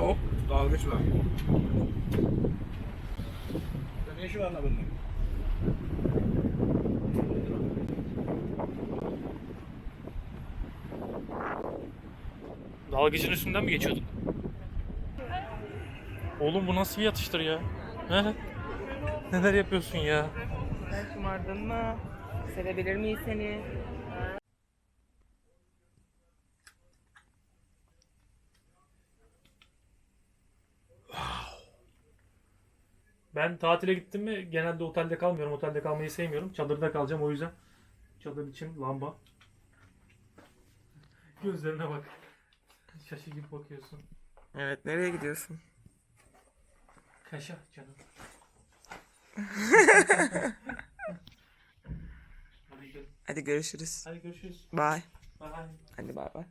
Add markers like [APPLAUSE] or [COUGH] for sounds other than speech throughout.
Hop dalgıç var. Ne işi var lan bunun? Dalgıcın üstünden mi geçiyorduk? Oğlum bu nasıl bir yatıştır ya? He? Neler yapıyorsun ya? Sen şımardın mı? Sevebilir miyiz seni? Ben tatile gittim mi genelde otelde kalmıyorum. Otelde kalmayı sevmiyorum. Çadırda kalacağım o yüzden. Çadır için lamba. Gözlerine bak. Şaşı gibi bakıyorsun. Evet nereye gidiyorsun? Kaşa canım. Hadi, [LAUGHS] gö- Hadi görüşürüz. Hadi görüşürüz. Bye. Bye. Hadi bay bay.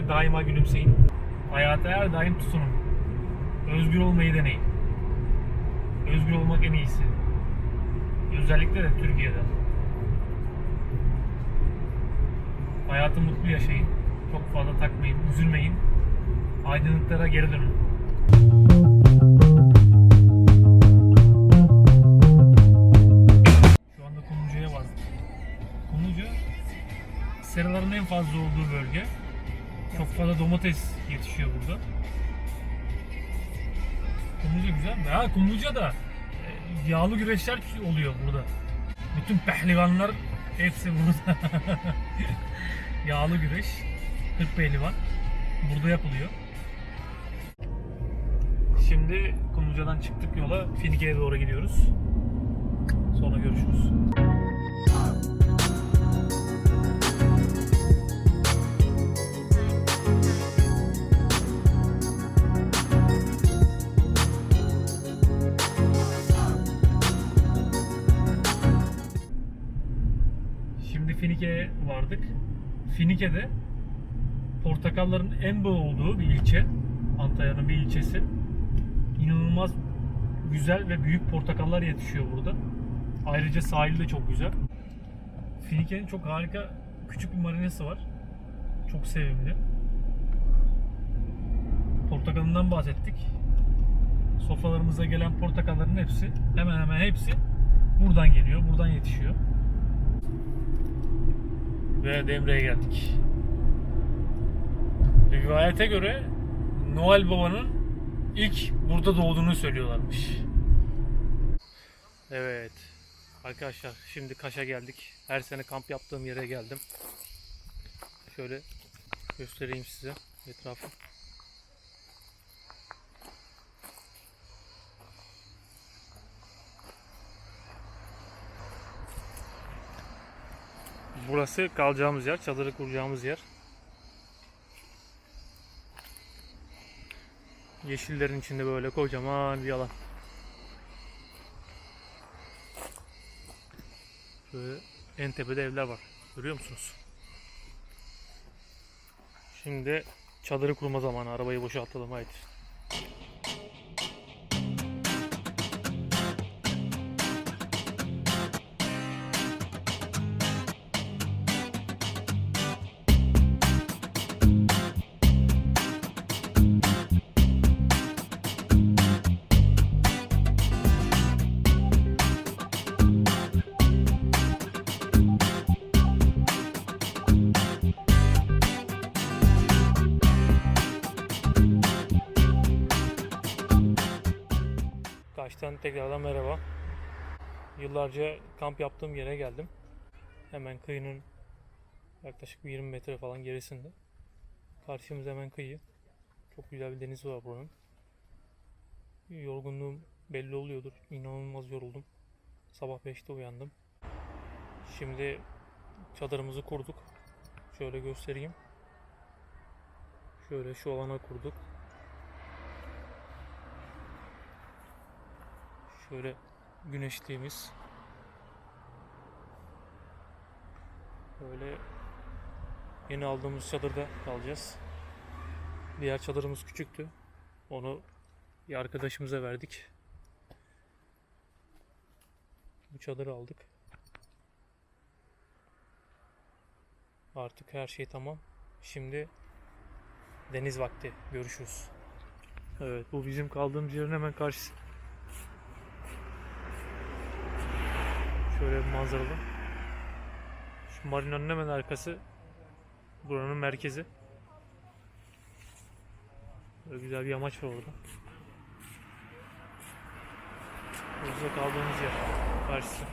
Bile daima gülümseyin. Hayata her daim tutunun. Özgür olmayı deneyin. Özgür olmak en iyisi. Özellikle de Türkiye'de. Hayatı mutlu yaşayın. Çok fazla takmayın, üzülmeyin. Aydınlıklara geri dönün. Şu anda Kumluca'ya vardık. Kumluca seraların en fazla olduğu bölge. Çok fazla domates yetişiyor burada. Kumluca güzel mi? Ha Kumluca da e, yağlı güreşler oluyor burada. Bütün pehlivanlar hepsi burada. [LAUGHS] yağlı güreş, 40 pehlivan burada yapılıyor. Şimdi Kumluca'dan çıktık yola Finike'ye doğru gidiyoruz. Sonra görüşürüz. Vardık. Finike'de portakalların en bol olduğu bir ilçe. Antalya'nın bir ilçesi. İnanılmaz güzel ve büyük portakallar yetişiyor burada. Ayrıca sahil de çok güzel. Finike'nin çok harika küçük bir marinesi var. Çok sevimli. Portakalından bahsettik. Sofralarımıza gelen portakalların hepsi, hemen hemen hepsi buradan geliyor, buradan yetişiyor. Ve Demre'ye geldik. Rivayete göre Noel Baba'nın ilk burada doğduğunu söylüyorlarmış. Evet. Arkadaşlar şimdi Kaş'a geldik. Her sene kamp yaptığım yere geldim. Şöyle göstereyim size etrafı. Burası kalacağımız yer, çadırı kuracağımız yer. Yeşillerin içinde böyle kocaman bir alan. Şöyle en tepede evler var. Görüyor musunuz? Şimdi çadırı kurma zamanı. Arabayı boşaltalım haydi. Yıllarca kamp yaptığım yere geldim. Hemen kıyının yaklaşık bir 20 metre falan gerisinde. Karşımız hemen kıyı. Çok güzel bir deniz var buranın. Yorgunluğum belli oluyordur. İnanılmaz yoruldum. Sabah 5'te uyandım. Şimdi çadırımızı kurduk. Şöyle göstereyim. Şöyle şu alana kurduk. Şöyle güneşliğimiz. Böyle yeni aldığımız çadırda kalacağız. Diğer çadırımız küçüktü. Onu bir arkadaşımıza verdik. Bu çadırı aldık. Artık her şey tamam. Şimdi deniz vakti. Görüşürüz. Evet bu bizim kaldığımız yerin hemen karşısı. Şöyle bir manzaralı. Marinanın hemen arkası buranın merkezi. Böyle güzel bir yamaç var orada. Burada kaldığımız yer karşısı.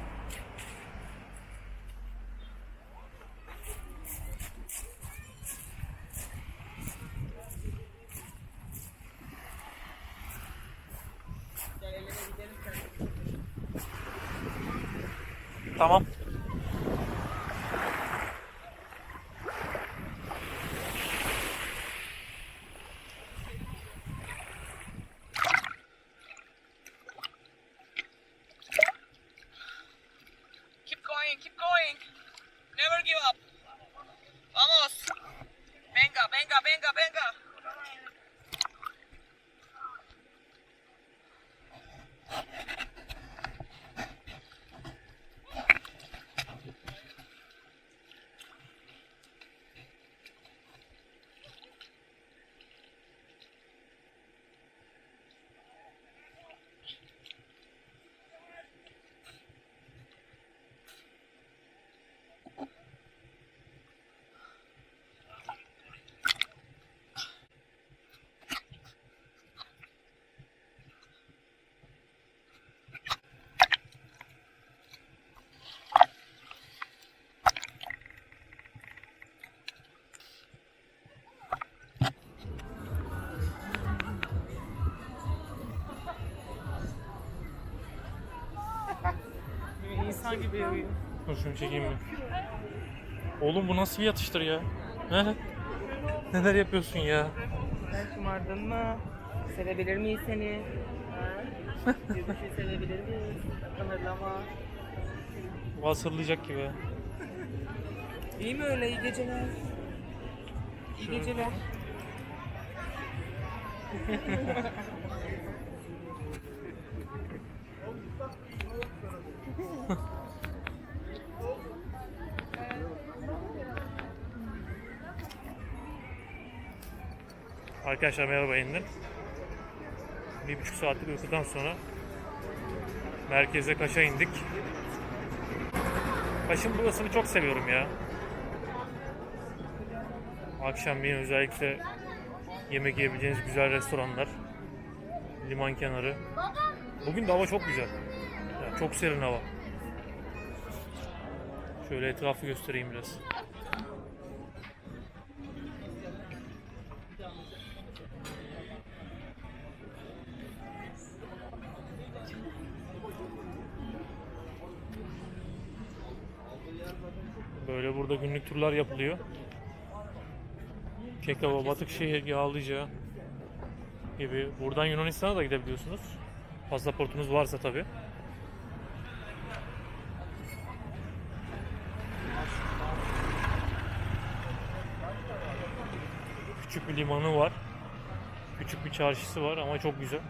Tamam. Keep going, keep going. Never give up. Vamos. Venga, venga, venga, venga. İnsan gibi uyuyor. Dur şunu çekeyim mi? Oğlum bu nasıl bir yatıştır ya? He? Neler yapıyorsun ya? Sen şımardın mı? Sevebilir miyiz seni? [LAUGHS] Ha? Yürüyüşü sevebilir miyiz? Kanırlama. Vasırlayacak gibi. İyi mi öyle? İyi geceler. İyi geceler. [LAUGHS] Arkadaşlar merhaba yeniden. Bir buçuk saatlik uykudan sonra merkeze Kaş'a indik. Kaş'ın burasını çok seviyorum ya. Akşam bir özellikle yemek yiyebileceğiniz güzel restoranlar. Liman kenarı. Bugün de hava çok güzel. Yani çok serin hava. Şöyle etrafı göstereyim biraz. Böyle burada günlük turlar yapılıyor. Kekava, Batıkşehir, Yağlıca gibi. Buradan Yunanistan'a da gidebiliyorsunuz. Pasaportunuz varsa tabi. Küçük bir limanı var. Küçük bir çarşısı var ama çok güzel.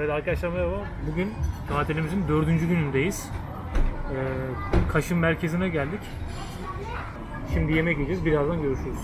Evet arkadaşlar merhaba. Bugün tatilimizin dördüncü günündeyiz. Ee, Kaş'ın merkezine geldik. Şimdi yemek yiyeceğiz. Birazdan görüşürüz.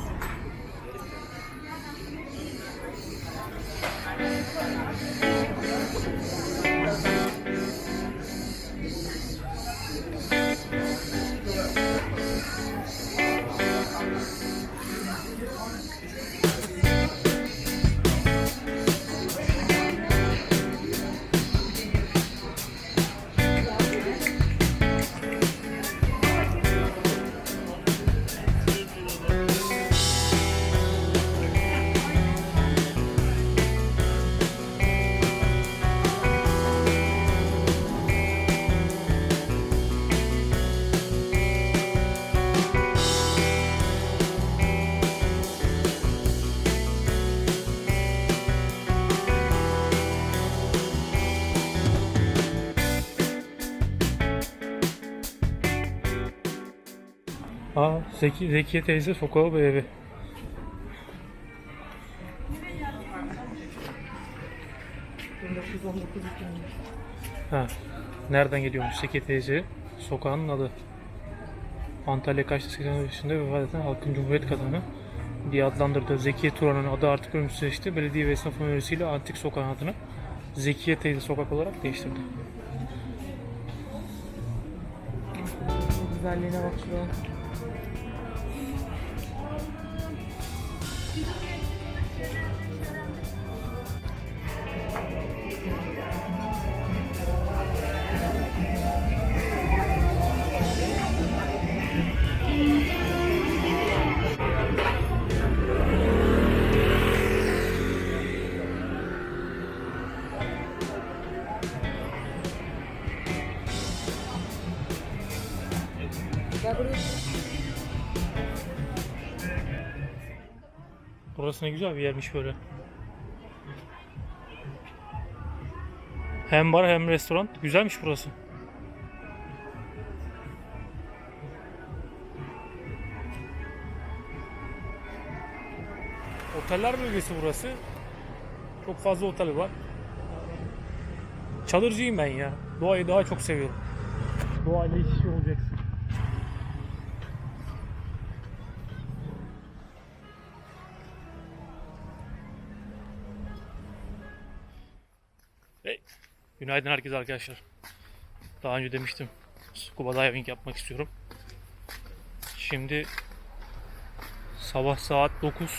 Zeki, Zekiye teyze sokağı ve evi. Ha, nereden geliyormuş Zekiye teyze? Sokağın adı. Antalya Kaşlı 80 yaşında vefat eden halkın cumhuriyet kadını diye adlandırdığı Zekiye Turan'ın adı artık ölümsüzleşti. Belediye ve esnaf önerisiyle antik sokağın adını Zekiye teyze sokak olarak değiştirdi. Güzelliğine bak şuraya. Burası ne güzel bir yermiş böyle. Hem bar hem restoran. Güzelmiş burası. Oteller bölgesi burası. Çok fazla otel var. Çadırcıyım ben ya. Doğayı daha çok seviyorum. Doğayla iç Günaydın herkese arkadaşlar. Daha önce demiştim scuba diving yapmak istiyorum. Şimdi sabah saat 9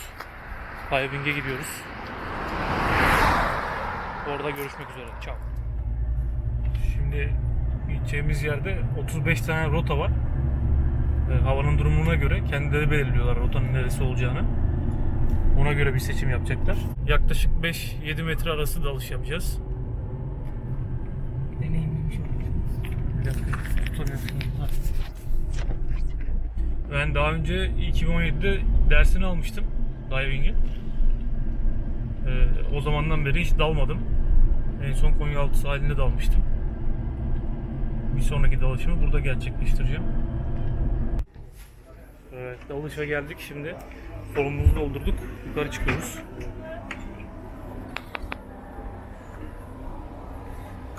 diving'e gidiyoruz. Orada görüşmek üzere. Ciao. Şimdi gideceğimiz yerde 35 tane rota var. Ee, Havanın durumuna göre kendileri belirliyorlar rotanın neresi olacağını. Ona göre bir seçim yapacaklar. Yaklaşık 5-7 metre arası dalış yapacağız. Deneyimliymiş o. Bir dakika, tutamıyorum şunu. Ha. Ben daha önce 2017'de dersini almıştım diving'i. Ee, o zamandan beri hiç dalmadım. En son Konyaaltı sahilinde dalmıştım. Bir sonraki dalışımı burada gerçekleştireceğim. Evet, dalışa geldik şimdi. Solumuzu doldurduk. Yukarı çıkıyoruz.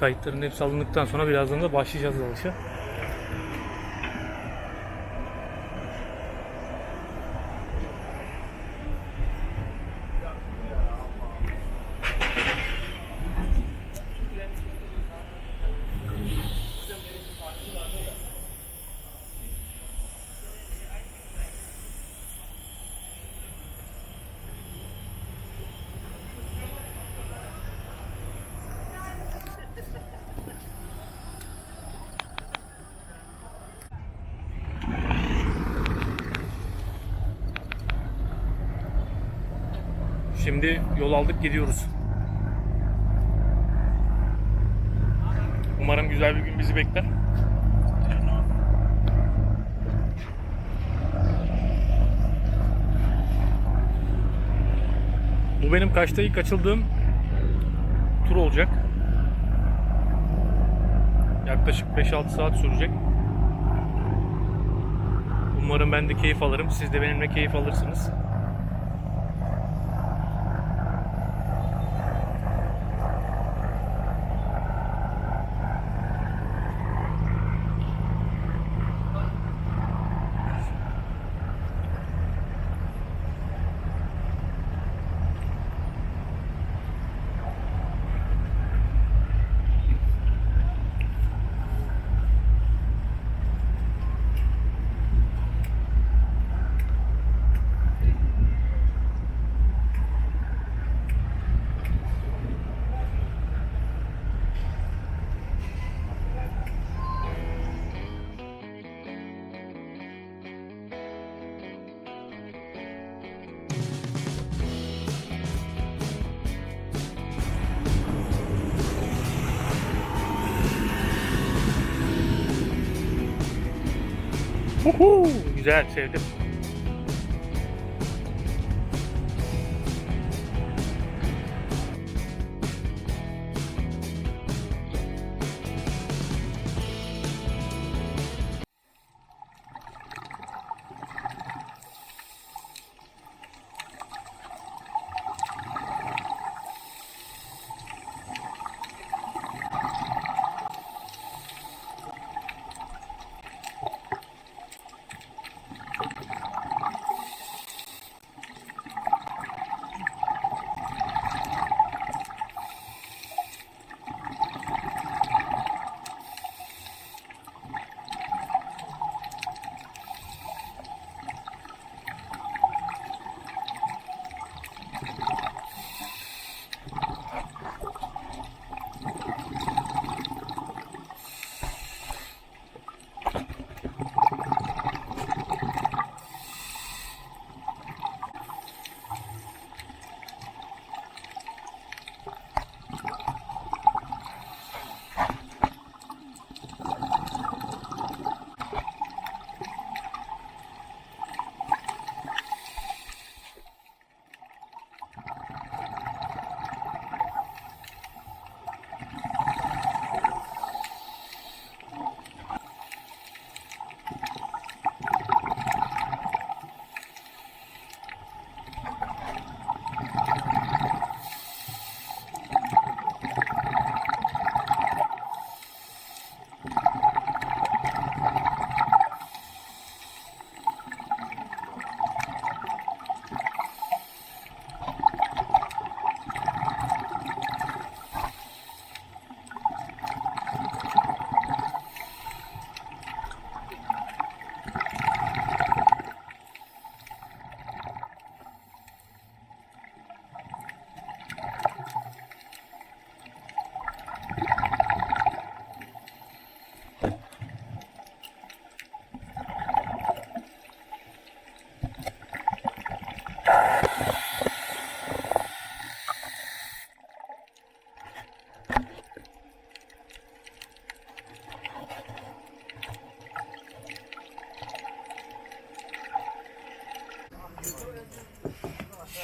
Kayıtların hepsi alındıktan sonra birazdan da başlayacağız dalışa. Şimdi yol aldık gidiyoruz. Umarım güzel bir gün bizi bekler. Bu benim kaçta ilk açıldığım tur olacak. Yaklaşık 5-6 saat sürecek. Umarım ben de keyif alırım. Siz de benimle keyif alırsınız. Uhu, güzel sevdim.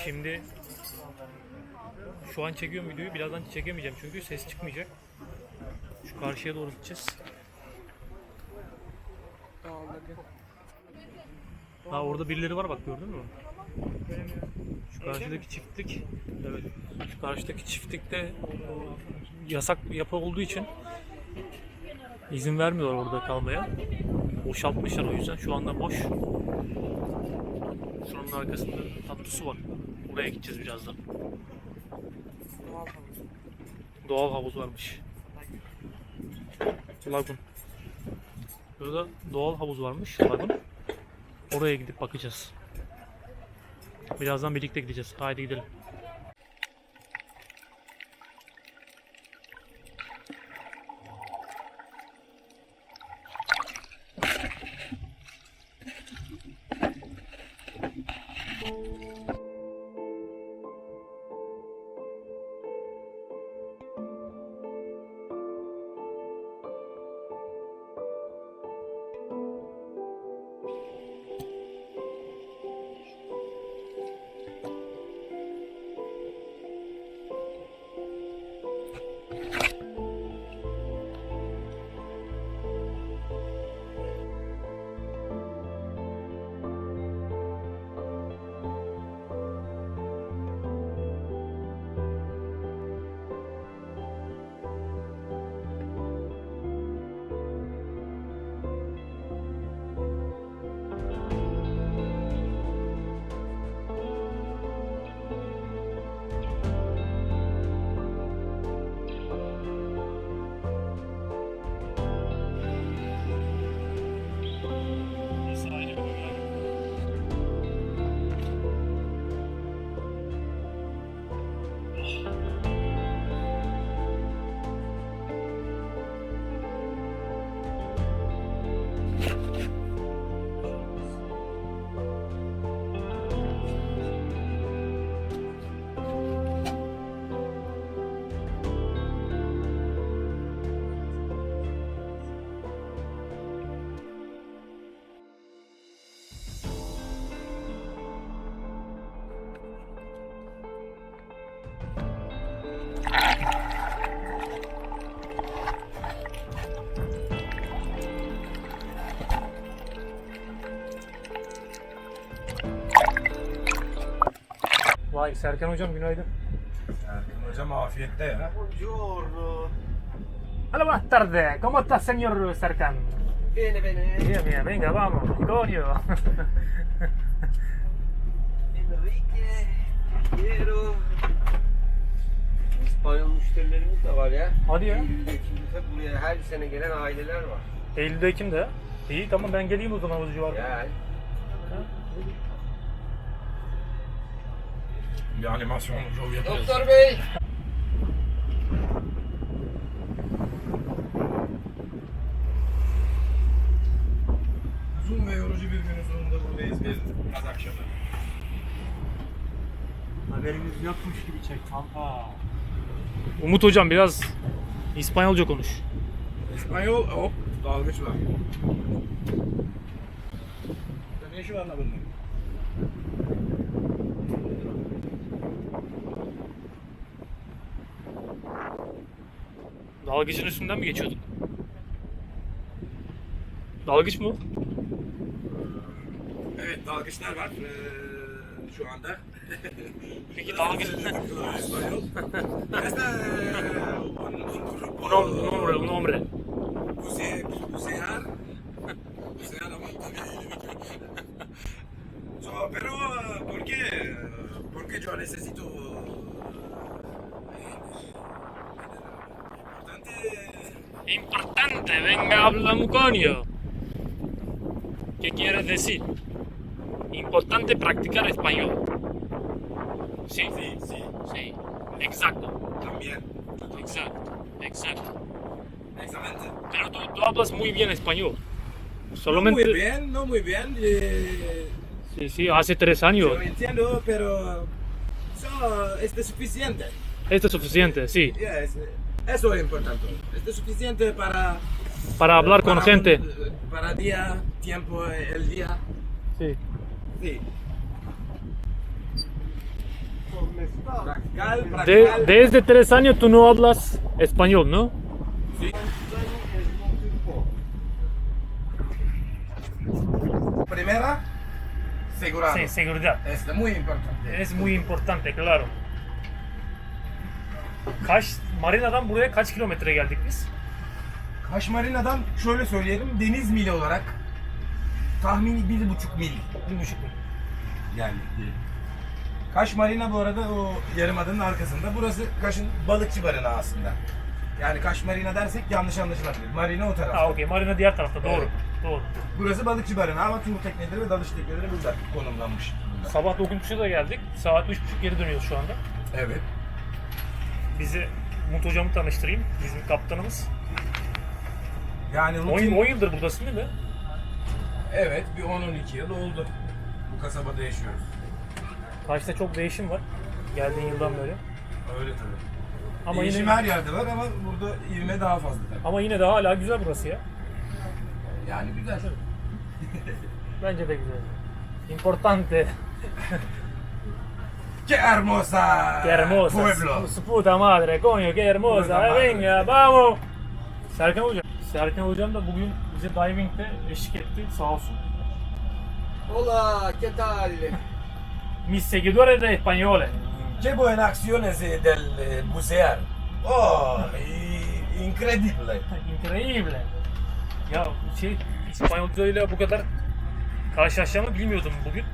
Şimdi şu an çekiyorum videoyu. Birazdan çekemeyeceğim çünkü ses çıkmayacak. Şu karşıya doğru gideceğiz. Ha orada birileri var bak gördün mü? Şu karşıdaki çiftlik evet. Şu karşıdaki çiftlikte yasak yapı olduğu için izin vermiyorlar orada kalmaya. Boşaltmışlar o yüzden şu anda boş. Şunun arkasında tatlı su var. Oraya gideceğiz birazdan. Doğal havuz varmış. Lagun. Burada doğal havuz varmış. Lagun. Oraya gidip bakacağız. Birazdan birlikte gideceğiz. Haydi gidelim. Vay Serkan hocam günaydın. Erkan hocam afiyette ya. Buongiorno. Hola buenas tardes. ¿Cómo estás señor Serkan? Bene, bene. Bien, bien, venga vamos. [LAUGHS] Coño. Enrique, quiero. İspanyol müşterilerimiz de var ya. Hadi ya. Eylül'de, Ekim'de buraya her sene gelen aileler var. Eylül'de Ekim'de. İyi tamam ben geleyim o zaman o civarda. Gel. Bir animasyon şov yapıyoruz. Doktor Bey. Uzun ve yorucu bir günün sonunda buradayız bir yaz akşamı. Haberimiz yokmuş gibi çek kanka. Umut hocam biraz İspanyolca konuş. İspanyol hop dalgıç var. Ne işi var lan bunun? Dalgıcın üstünden mi geçiyorduk? Dalgıç mı? Evet dalgıçlar var ee, şu anda. [LAUGHS] Peki dalgıç... İspanyol. Este Un nom- un nombre, un nombre. Buce, bucear. Bucear ama tabii. [LAUGHS] so, pero, ¿por qué? Porque yo necesito. ¿Qué quieres decir? Importante practicar español. ¿Sí? Sí, sí, Sí. Exacto. también. Exacto. Exacto. Exactamente. Pero tú, tú hablas muy bien español. No Solamente. muy bien, no muy bien. eh, Sí, sí, hace tres años. yo entiendo, pero. So, este es suficiente. Esto es suficiente, sí. Ya, es- eso es importante. Este es suficiente para. Para hablar con gente. para día, tiempo, el día. Sí. Sí. De, desde tres años tú no hablas español, ¿no? Sí. Primera, seguridad. Sí, seguridad. Este muy importante. Es muy importante, claro. Kaç, Marina'dan buraya kaç kilometre geldik biz? Kaş Marina'dan şöyle söyleyelim, deniz mili olarak tahmini bir buçuk mil Bir buçuk mil. yani. Kaş Marina bu arada o yarımada'nın arkasında. Burası Kaş'ın balıkçı barınağı aslında. Yani Kaş Marina dersek yanlış anlaşılabilir. Marina o tarafta. Ha okey, Marina diğer tarafta, doğru. Evet. Doğru. Burası balıkçı barınağı ama tur tekneleri ve dalış tekneleri burada konumlanmış. durumda. Sabah 9.30'da da geldik. Saat 3.30 geri dönüyoruz şu anda. Evet. Bizi Umut hocamı tanıştırayım. Bizim kaptanımız. Yani 10, rutin... 10 yıldır buradasın değil mi? Evet, bir 10-12 yıl oldu. Bu kasabada yaşıyoruz. Kaş'ta çok değişim var. Geldiğin yıldan beri. Öyle tabii. Ama Değişim yine her yerde var ama burada ivme daha fazla tabii. ama yine de hala güzel burası ya. Yani güzel. Bence de güzel. Importante. [LAUGHS] Qué hermosa. Qué hermosa. Pueblo. Su puta madre, coño, qué hermosa. Puta madre. Venga, vamos. Serkan hocam. Serkan hocam da bugün bize diving'de eşlik etti sağ olsun. Hola, ¿qué tal? [LAUGHS] Mis seguidores de españoles. Qué buenas acciones del eh, bucear. Oh, y- increíble. Increíble. Ya şey İspanyolca ile bu kadar karşılaşacağımı bilmiyordum bugün.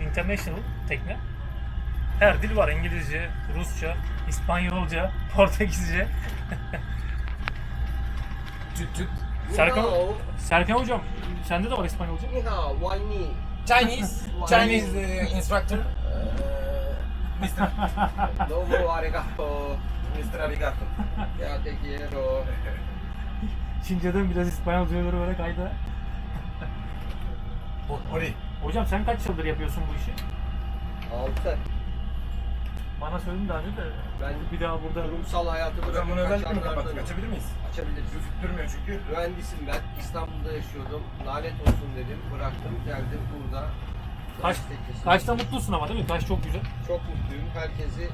International tekne. Her dil var. İngilizce, Rusça, İspanyolca, [LAUGHS] Portekizce. [LAUGHS] Tüt tüt. Serkan. Serkan hocam sende de var İspanyolca. Ni hao, why ni? Chinese. [LAUGHS] Chinese eh, instructor. eh, Mr. [LAUGHS] Domo arigato. Mr. Arigato. Ya te quiero. Çince'den biraz İspanyolca'ya doğru böyle kaydı. Ori. Hocam sen kaç yıldır yapıyorsun bu işi? Altı. Bana söyledin daha önce de Ben bir daha burada kurumsal hayatı Hocam bırakıp bunu özellikle mi kapattık? Açabilir miyiz? Açabiliriz. Gözüktürmüyor çünkü. Mühendisim ben. İstanbul'da yaşıyordum. Lanet olsun dedim. Bıraktım. Geldim burada. Kaş. Kaş'ta mutlusun ama değil mi? Kaş çok güzel. Çok mutluyum. Herkesi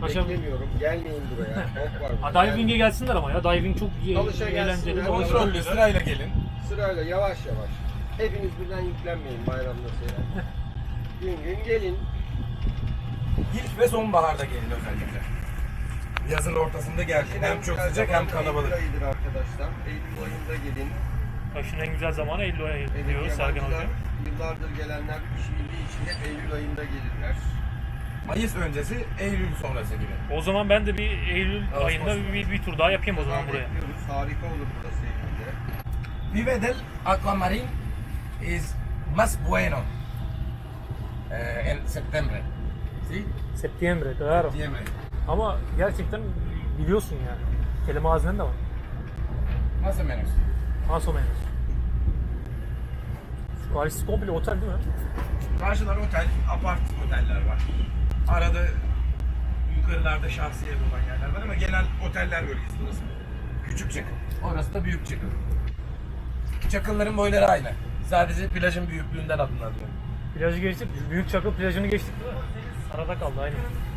Kaş'a beklemiyorum. Gelmeyin buraya. [LAUGHS] Çok var. Ha, diving'e gelsinler ama ya. Diving çok iyi, Dalışa eğlenceli. Kontrollü sırayla gelin. Sırayla yavaş yavaş. Hepiniz birden yüklenmeyin bayramda şeyler. [LAUGHS] gün gün gelin. İlk ve sonbaharda gelin özellikle. Yazın ortasında geldi. Hem çok sıcak hem kalabalık. Eylül ayıdır arkadaşlar. Eylül ayında gelin. Kışın en güzel zamanı Eylül ayı Evet, diyoruz Serkan yabancılar Hoca. Yıllardır gelenler iş bildiği için hep Eylül ayında gelirler. Mayıs öncesi, Eylül sonrası gibi. O zaman ben de bir Eylül Ağustos. ayında bir, bir, bir tur daha yapayım o zaman buraya. Bekliyoruz. Harika olur burası Eylül'de. Vive del Aquamarin is más bueno eh, en septiembre. ¿Sí? Septembre, claro. Septiembre. Ama gerçekten biliyorsun yani. Kelime ağzından da var. Más o menos. Más o menos. Şu karşısı komple otel değil mi? Karşılar otel, apart oteller var. Arada yukarılarda şahsiye olan yerler var ama genel oteller bölgesi burası. Küçük çakıl. Orası da büyük çakıl. Çakılların boyları aynı. Sadece plajın büyüklüğünden adlandırıyor. Plajı geçtik. Büyük Çakıl plajını geçtik değil mi? Arada kaldı aynı.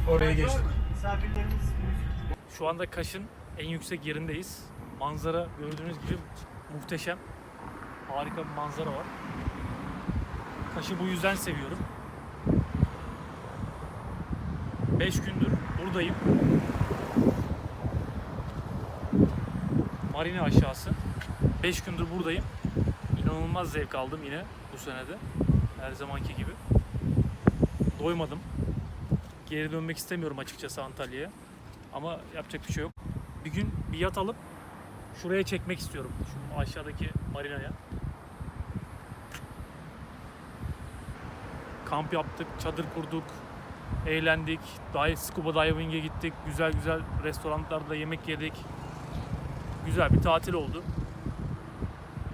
Orayı geçtik. Şu anda Kaş'ın en yüksek yerindeyiz. Manzara gördüğünüz gibi muhteşem. Harika bir manzara var. Kaş'ı bu yüzden seviyorum. 5 gündür buradayım. Marina aşağısı. 5 gündür buradayım. İnanılmaz zevk aldım yine bu senede. Her zamanki gibi. Doymadım. Geri dönmek istemiyorum açıkçası Antalya'ya. Ama yapacak bir şey yok. Bir gün bir yat alıp şuraya çekmek istiyorum. Şu aşağıdaki marinaya. Kamp yaptık, çadır kurduk, eğlendik, dive, scuba diving'e gittik, güzel güzel restoranlarda yemek yedik. Güzel bir tatil oldu.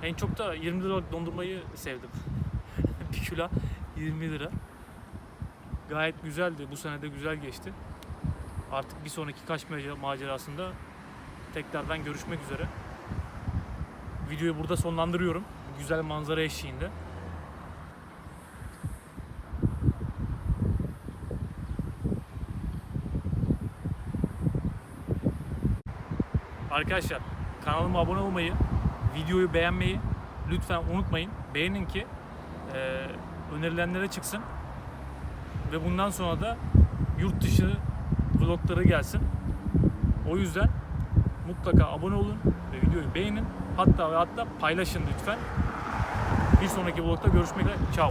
En çok da 20 liralık dondurmayı sevdim. [LAUGHS] bir kilo 20 lira. Gayet güzeldi. Bu sene de güzel geçti. Artık bir sonraki macer- macerasında tekrardan görüşmek üzere. Videoyu burada sonlandırıyorum. Güzel manzara eşliğinde. Arkadaşlar kanalıma abone olmayı, videoyu beğenmeyi lütfen unutmayın. Beğenin ki eee, önerilenlere çıksın. Ve bundan sonra da yurt dışı vlogları gelsin. O yüzden mutlaka abone olun ve videoyu beğenin. Hatta ve hatta paylaşın lütfen. Bir sonraki vlogda görüşmek üzere. Ciao.